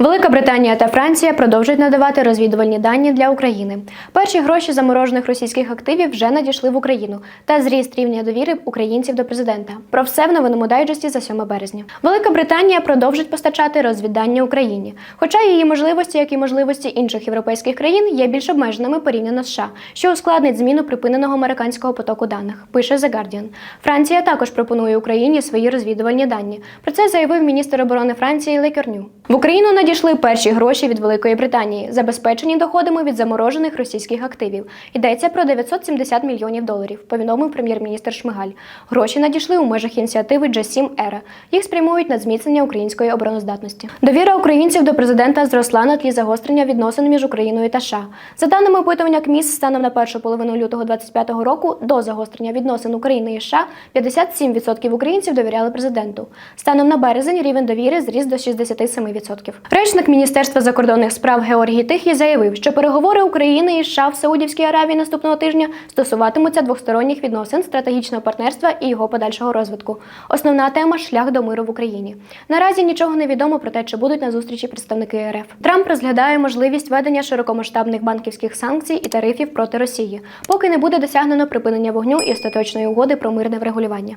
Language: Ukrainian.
Велика Британія та Франція продовжують надавати розвідувальні дані для України. Перші гроші заморожених російських активів вже надійшли в Україну та зріст рівня довіри українців до президента. Про все в новинному дайджесті за 7 березня. Велика Британія продовжить постачати розвіддання Україні, хоча її можливості, як і можливості інших європейських країн, є більш обмеженими порівняно з США, що ускладнить зміну припиненого американського потоку даних. Пише The Guardian. Франція також пропонує Україні свої розвідувальні дані. Про це заявив міністр оборони Франції Лекерню. В Україну надійшли перші гроші від Великої Британії, забезпечені доходами від заморожених російських активів. Йдеться про 970 мільйонів доларів. Повідомив прем'єр-міністр Шмигаль. Гроші надійшли у межах ініціативи G7 Ера. Їх спрямують на зміцнення української обороноздатності. Довіра українців до президента зросла на тлі загострення відносин між Україною та США. За даними опитування КМІС, станом на першу половину лютого 2025 року до загострення відносин України і США 57% українців довіряли президенту. Станом на березень рівень довіри зріс до 67%. Речник Міністерства закордонних справ Георгій Тихій заявив, що переговори України і США в Саудівській Аравії наступного тижня стосуватимуться двосторонніх відносин, стратегічного партнерства і його подальшого розвитку. Основна тема шлях до миру в Україні. Наразі нічого не відомо про те, чи будуть на зустрічі представники РФ. Трамп розглядає можливість ведення широкомасштабних банківських санкцій і тарифів проти Росії, поки не буде досягнено припинення вогню і остаточної угоди про мирне врегулювання.